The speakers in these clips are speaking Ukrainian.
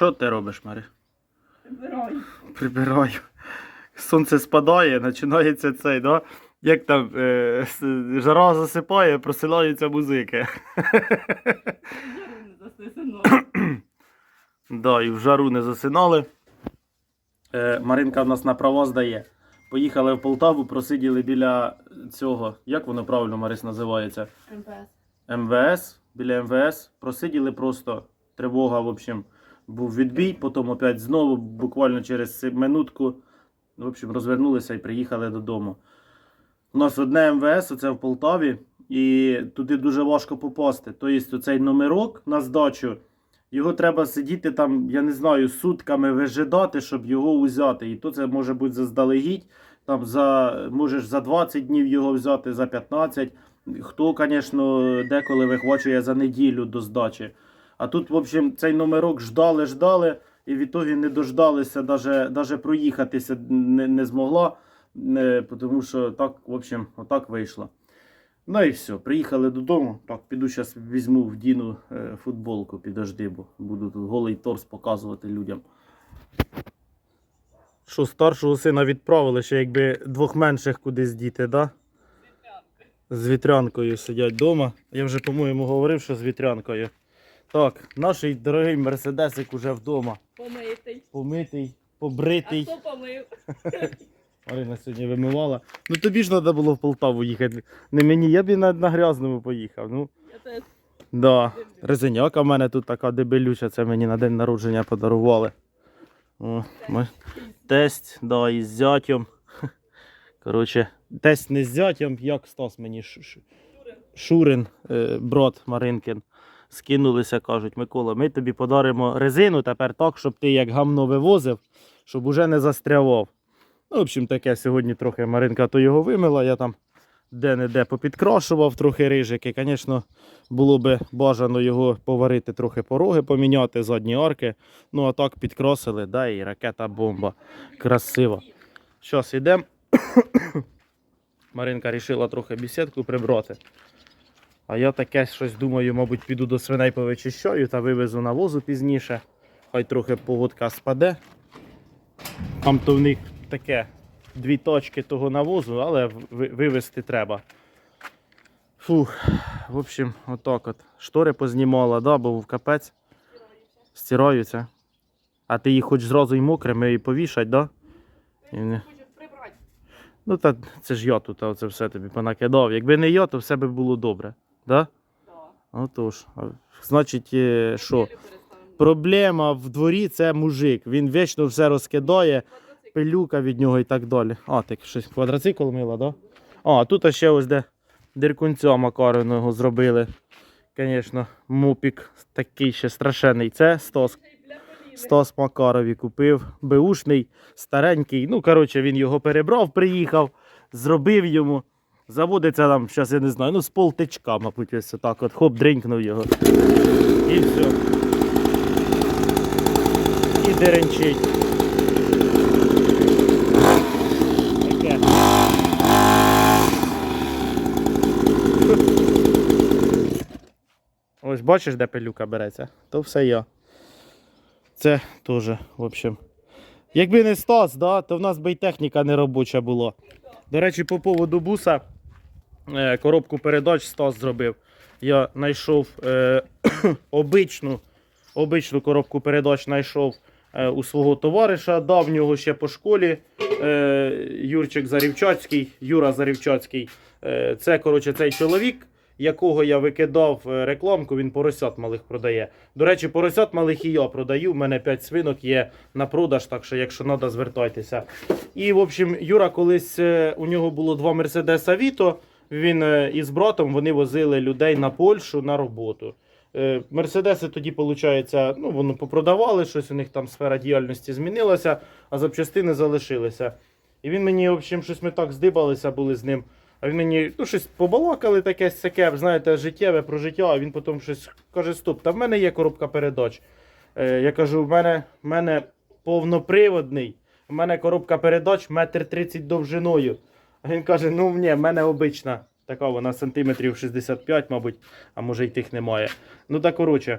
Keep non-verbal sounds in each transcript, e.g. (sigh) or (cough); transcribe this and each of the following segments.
Що ти робиш, Марі? Прибираю. Прибираю. Сонце спадає, починається цей, да? Як там е, жара засипає, просилаються музики. (clears throat) Да, і в жару не засинали. Е, Маринка в нас на право здає. Поїхали в Полтаву, просиділи біля цього, як воно правильно Марис називається? МПС. МВС, біля МВС. Просиділи просто тривога, в общем, був відбій, потім опять знову, буквально через минутку, в общем, розвернулися і приїхали додому. У нас одне МВС, оце в Полтаві, і туди дуже важко попасти. Тобто цей номерок на здачу, його треба сидіти там, я не знаю, сутками вижидати, щоб його узяти. І то це може бути заздалегідь. Там за, можеш за 20 днів його взяти, за 15. Хто, звісно, деколи вихвачує за неділю до здачі. А тут, в общем, цей номерок ждали, ждали, і в ітогі не дождалися, навіть, проїхатися не, не змогла, е, тому що так, в общем, отак вийшло. Ну і все, приїхали додому. Так, піду зараз візьму вдіну е, футболку, підожди, бо буду тут голий торс показувати людям. Що, старшого сина відправили, ще якби двох менших кудись діти. Да? з вітрянкою сидять вдома. Я вже, по-моєму, говорив, що з вітрянкою. Так, наш дорогий мерседесик уже вдома. Помитий. Помитий, А побритий. хто помив? (laughs) Марина сьогодні вимивала. Ну тобі ж треба було в Полтаву їхати. Не мені, я б і на, на грязному поїхав. Ну, Я теж да. Резиняка в мене тут така дебелюча, це мені на день народження подарували. О, ми... Тесть, да, із зятем. (laughs) Коротше, тесть не з зятем, як Стас мені ш- ш- Шурин, е, брат Маринкин. Скинулися, кажуть, Микола, ми тобі подаримо резину тепер так, щоб ти як гамно вивозив, щоб уже не застрявав. Ну, в общем, таке сьогодні трохи Маринка то його вимила, я там де-не-де попідкрашував трохи рижики. Звісно, було би бажано його поварити, трохи пороги поміняти, задні арки. Ну, а так підкрасили, да, і ракета бомба. Красиво. Зараз йдемо. (coughs) Маринка вирішила трохи бесідку прибрати. А я таке щось думаю, мабуть, піду до свиней повичищаю та вивезу на возу пізніше. Хай трохи погодка спаде. Там то в них таке дві точки того навозу, але вивезти треба. Фух, в общем, отак от. Штори познімала, да, бо в капець стираються. А ти їх хоч зразу й мокрими і повішать, да? І не... Ну та це ж я тут оце все тобі понакидав. Якби не я, то все би було добре. Да? Отож. А, Значить, е, що? Проблема в дворі це мужик. Він вічно все розкидає, пилюка від нього і так далі. А, так щось квадроцикл мила, да? А, тут ще ось де диркунця Макариного зробили. Звісно, мупік такий ще страшенний. Це поліни. Стас Макарові купив, беушний, старенький. Ну, коротше, він його перебрав, приїхав, зробив йому. Заводиться там, зараз я не знаю, ну з полтичка, мабуть, ось так от, хоп, дринкнув його. І все. І деренчить. Ось бачиш, де пилюка береться? То все я. Це теж, в общем. Якби не Стас, да, то в нас би й техніка не робоча була. До речі, по поводу буса, коробку передач Стас зробив. Я знайшов е, (coughs) обичну, обичну коробку передач знайшов е, у свого товариша, давнього ще по школі. Е, Юрчик Зарівчацький, Юра Зарівчацький. Е, це, коротше, цей чоловік, якого я викидав е, рекламку, він поросят малих продає. До речі, поросят малих і я продаю. У мене 5 свинок є на продаж, так що, якщо треба, звертайтеся. І, в общем, Юра колись е, у нього було два Мерседеса Віто. Він е, із братом вони возили людей на Польщу на роботу. Е, Мерседеси тоді, виходить, ну, воно попродавали, щось у них там сфера діяльності змінилася, а запчастини залишилися. І він мені, в общем, щось ми так здибалися були з ним. А він мені ну, щось побалакали таке сяке, знаєте, життєве про життя, а він потім щось каже: Стоп, та в мене є коробка передач. Е, я кажу, в мене, в мене повноприводний, в мене коробка передач метр тридцять довжиною. А він каже: ну ні, в мене обична. Така вона сантиметрів 65, мабуть, а може й тих немає. Ну так коротше.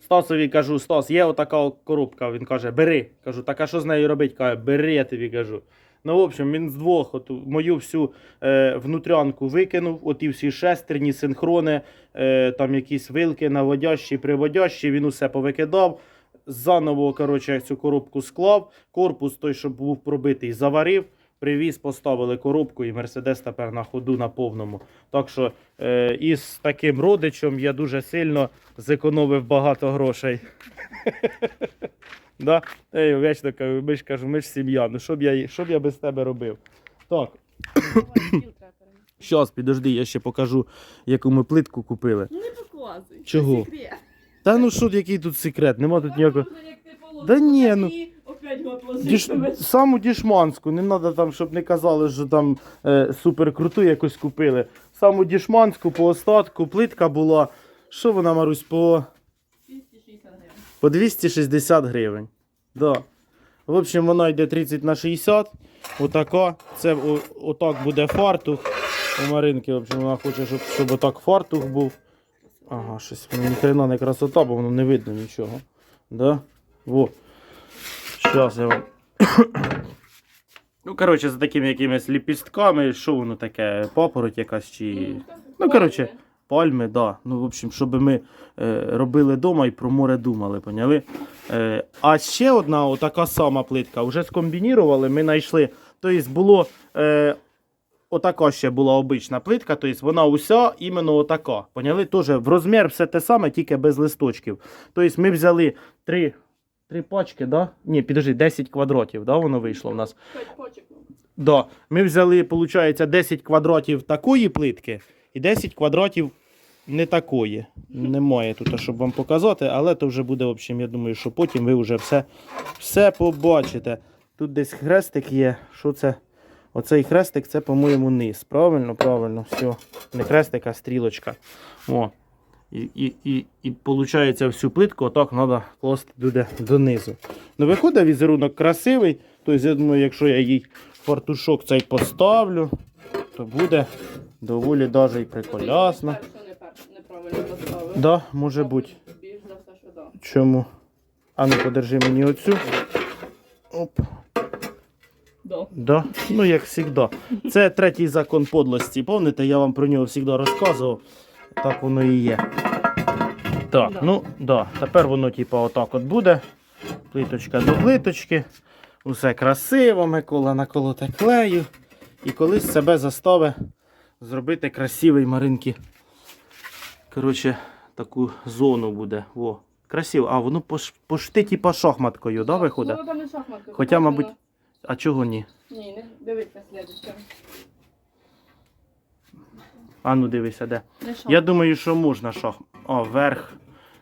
Стасові кажу, Стас, є отака коробка. Він каже, бери. Кажу, так а що з нею робити? Каже, бери, я тобі кажу. Ну, в общем, він з двох от, мою всю е, внутрянку викинув, оті всі шестерні, синхрони, е, там якісь вилки, наводящі, приводящі, він усе повикидав. Заново, коротше, цю коробку склав. Корпус той, що був пробитий, заварив. Привіз, поставили коробку, і Мерседес тепер на ходу на повному. Так що е, із таким родичем я дуже сильно зекономив багато грошей. (laughs) да? Та я вічно кажу, ми ж кажу, ми ж сім'я. Ну що б я, що б я без тебе робив? Так, (coughs) щас, підожди, я ще покажу, яку ми плитку купили. Ну не показуй. Чого? Це секрет. Та ну що, який тут секрет? Нема тут ніякого. Да ні, ну. Опять Діш... Саму дішманську, не треба там, щоб не казали, що там е, супер круту якось купили. Саму дішманську по остатку плитка була. Що вона, Марусь, по, 260 гривень. по 260 гривень. Да. В общем, вона йде 30 на 60. Отака. Це о, отак буде фартух. У Маринки, в общем, вона хоче, щоб, щоб отак фартух був. Ага, щось ні хрена не красота, бо воно не видно нічого. Да? Во. Щас я вам. ну, коротше, за такими якимись ліпістками, що воно таке? Папороть якась чи. Ну, коротше, Пальми, да. Ну, в общем, щоб ми е, робили вдома і про море думали, поняли? Е, а ще одна отака сама плитка. Вже скомбінірували, ми знайшли. Тобто було. Е, Отака ще була обична плитка, тобто вона уся іменно отака. Поняли? Тоже в розмір все те саме, тільки без листочків. Тобто ми взяли три, три пачки, да? Ні, підожди, 10 квадратів, да, воно вийшло в нас. П'ять почек. Да. Ми взяли, виходить, 10 квадратів такої плитки і 10 квадратів не такої. Немає тут, щоб вам показати, але то вже буде, в общем, я думаю, що потім ви вже все, все побачите. Тут десь хрестик є. Що це? Оцей хрестик це, по-моєму, низ. Правильно, правильно, все. Не хрестик, а стрілочка. О. І, і, і, і виходить, всю плитку отак треба класти туди донизу. Ну, виходить візерунок красивий. Тобто, я думаю, якщо я їй фартушок цей поставлю, то буде доволі даже і приколясно. Да, може бути. Чому? А ну подержи мені оцю. Оп. Да. Да. Ну, як завжди. Це третій закон подлості. Пам'ятаєте, я вам про нього завжди розказував. Так воно і є. Так, Да. ну да. Тепер воно, типа, отак от буде. Плиточка до плиточки. Усе красиво, Микола наколоте клею. І колись себе заставить зробити красивий маринки. Коротше, таку зону буде. О, красиво. А, воно пош- пошти, типа шахматкою, да, виходить? Ну, там не шахматка. Хоча, мабуть, А чого ні? Ні, не дивіться слідуюче. А ну дивися, де. Шахматка. Я думаю, що можна шах. О, верх.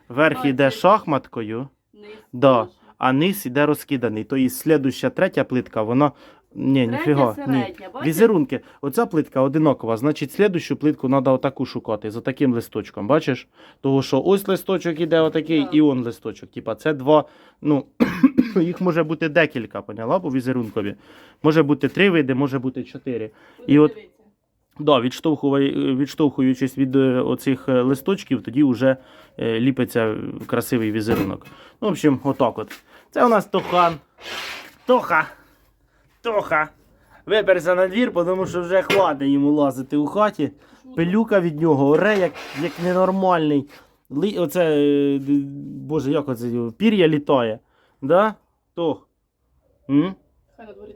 Верх А, іде це- шахматкою, Низ Да. а низ іде розкиданий. Тобто слідуща третя плитка, вона. Ні, Третя ніфіга. Ні. середня, бачиш? Візерунки. Оця плитка одинакова, значить, слідущу плитку треба отаку шукати, з отаким листочком, бачиш? Того, що ось листочок іде отакий, і он листочок. Типа, це два, ну, (clears throat) їх може бути декілька, поняла, по візерункові. Може бути три види, може бути чотири. Куди І от- дивитися? Да, відштовхуючись від е, оцих е, листочків, тоді вже е, ліпиться красивий візерунок. Ну, в общем, отак от. Це у нас Тохан. Тоха. Тоха. Виперся на двір, тому що вже хватить йому лазити у хаті. Пилюка від нього оре, як, як ненормальний. Ли, оце, боже, як оце пір'я літає. Да? Тох. М?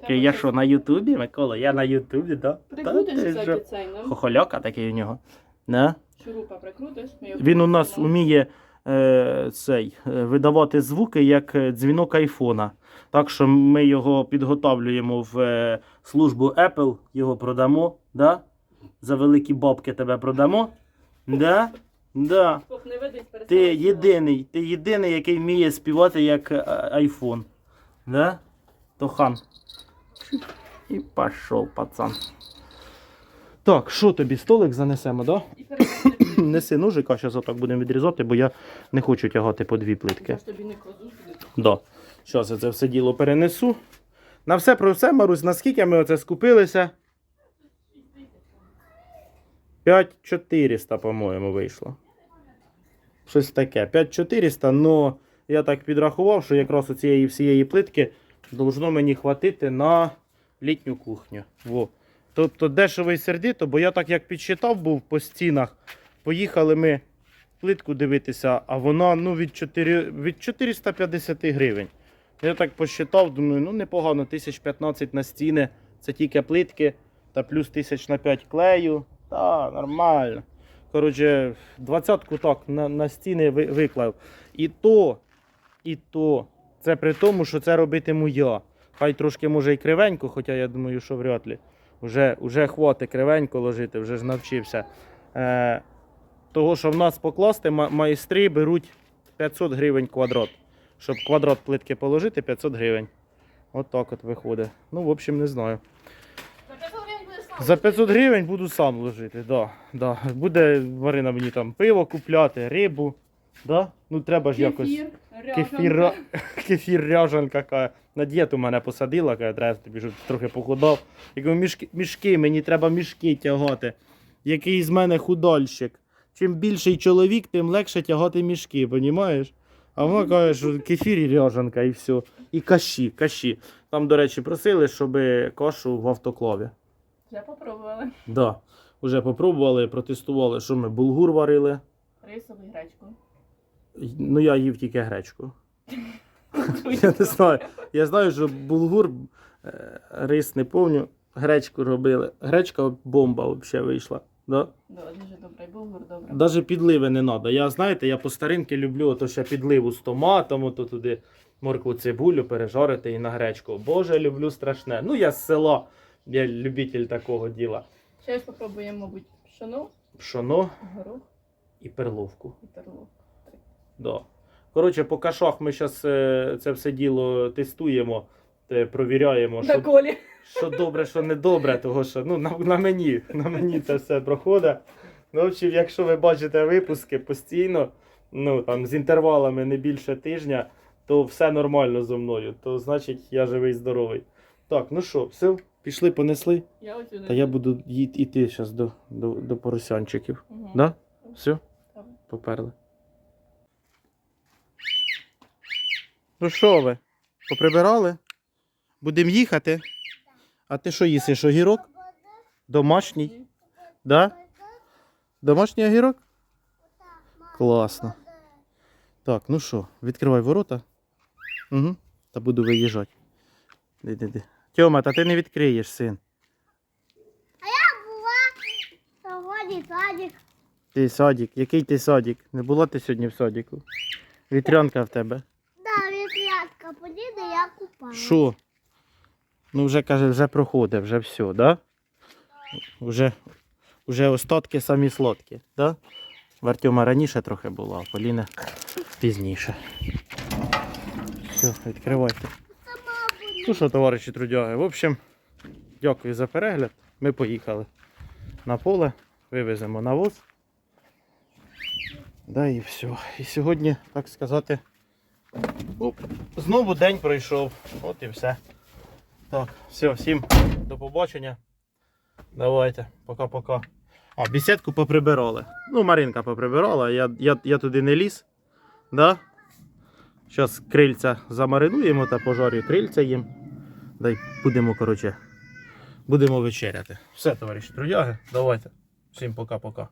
Ки, Я що, на Ютубі, Микола? Я на Ютубі, да? Та Прикрутиш, ти що? цей нам. Хохольока такий у нього. Да? Шурупа прикрутиш. ми його Він у нас прикрутимо. вміє е, цей, е, видавати звуки як е, дзвінок айфона. Так що ми його підготовлюємо в е, службу Apple, його продамо. Да? За великі бабки тебе продамо. Да? Да. Не Ти єдиний, ти єдиний, який вміє співати як е, айфон. Да? Тохан. (laughs) І пішов, пацан. Так, що тобі столик занесемо, да? (clears throat) Неси ножика, зараз отак будемо відрізати, бо я не хочу тягати по дві плитки. Я ж тобі не ти- Да. Зараз я це все діло перенесу. На все про все, Марусь, наскільки ми оце скупилися? 5400, по-моєму, вийшло. Щось таке. 5400, но я так підрахував, що якраз у цієї всієї плитки должно мені хватити на літню кухню. Во. Тобто дешево і сердито, бо я так як підсчитав був по стінах, поїхали ми плитку дивитися, а вона ну, від, 4, від 450 гривень. Я так посчитав, думаю, ну непогано, 1015 на стіни, це тільки плитки, та плюс 1000 на 5 клею. Та, нормально. Коротше, двадцятку так на, на стіни виклав. І то, і то, це при тому, що це робитиму я. Хай трошки може і кривенько, хоча я думаю, що вряд ли. Уже, уже хватить кривенько ложити, вже ж навчився. Е, того, що в нас покласти, майстри беруть 500 гривень квадрат. Щоб квадрат плитки положити, 500 гривень. От так от виходить. Ну, в общем, не знаю. За 500 гривень. За 500 гривень буду сам ложити, да, да. Буде Марина мені там пиво купляти, рибу. Да? Ну треба ж якось. Кефір, Кефір, ряжанка. каже. На дієту мене посадила, каже, треба тобі, щоб трохи похудав. Я кажу, мішки, мішки, мені треба мішки тягати. Який з мене худольщик. Чим більший чоловік, тим легше тягати мішки, понімаєш? А вона каже, що кефір і ряжанка, і все. І каші, каші. Там, до речі, просили, щоб кашу в автоклаві. Вже попробували. Да. Уже попробували, протестували, що ми булгур варили. Рисову гречку. Ну, я їв тільки гречку. Я не знаю. Я знаю, що булгур, е, рис не помню, гречку робили. Гречка бомба взагалі вийшла. Да? Да, дуже добре. Булгур добре. Навіть підливи не треба. Я знаєте, я по старинки люблю ото ще підливу з томатом, ото туди моркву цибулю пережарити і на гречку. Боже, люблю страшне. Ну, я з села, я любитель такого діла. Зараз попробуємо, мабуть, пшоно, Пшоно горох і перловку. і перловку. Да. Коротше, по кашах ми зараз це все діло тестуємо, те, провіряємо, що, колі. що добре, що не добре, того що ну, на, на мені на мені це все проходить. Ну, в общем, якщо ви бачите випуски постійно, ну там з інтервалами не більше тижня, то все нормально зо мною. То значить я живий здоровий. Так, ну що, все, пішли, понесли. Я. Та я буду йти зараз до, до, до поросянчиків. Угу. Да? Все? Поперли. Ну що ви? Поприбирали? Будемо їхати? А ти що їсиш? Огірок? Домашній? Да? Домашній огірок? Класно. Так, ну що, відкривай ворота. Угу. Та буду виїжджати. Іди-іди. Тьома, та ти не відкриєш, син. А Сьогодні садик. Ти садик. Який ти садик? Не було ти сьогодні в садику? Вітрянка в тебе. Вітрятка подійде, я купаю. Що? Ну, вже каже, вже проходить, вже все, да? Уже, уже остатки самі солодкі, да? В Артема раніше трохи було, а в Поліни пізніше. Все, відкривайте. Ну що, товариші трудяги, в общем, дякую за перегляд. Ми поїхали на поле, вивеземо навоз. Да, і все. І сьогодні, так сказати, Оп, знову день пройшов. От і все. Так, все, всім до побачення. Давайте, пока-пока. А, бісідку поприбирали. Ну, Маринка поприбирала, я, я, я туди не ліз. Да? Зараз крильця замаринуємо та пожарю крильця їм. Дай будемо, коротше, будемо вечеряти. Все, товариші трудяги, давайте. Всім пока-пока.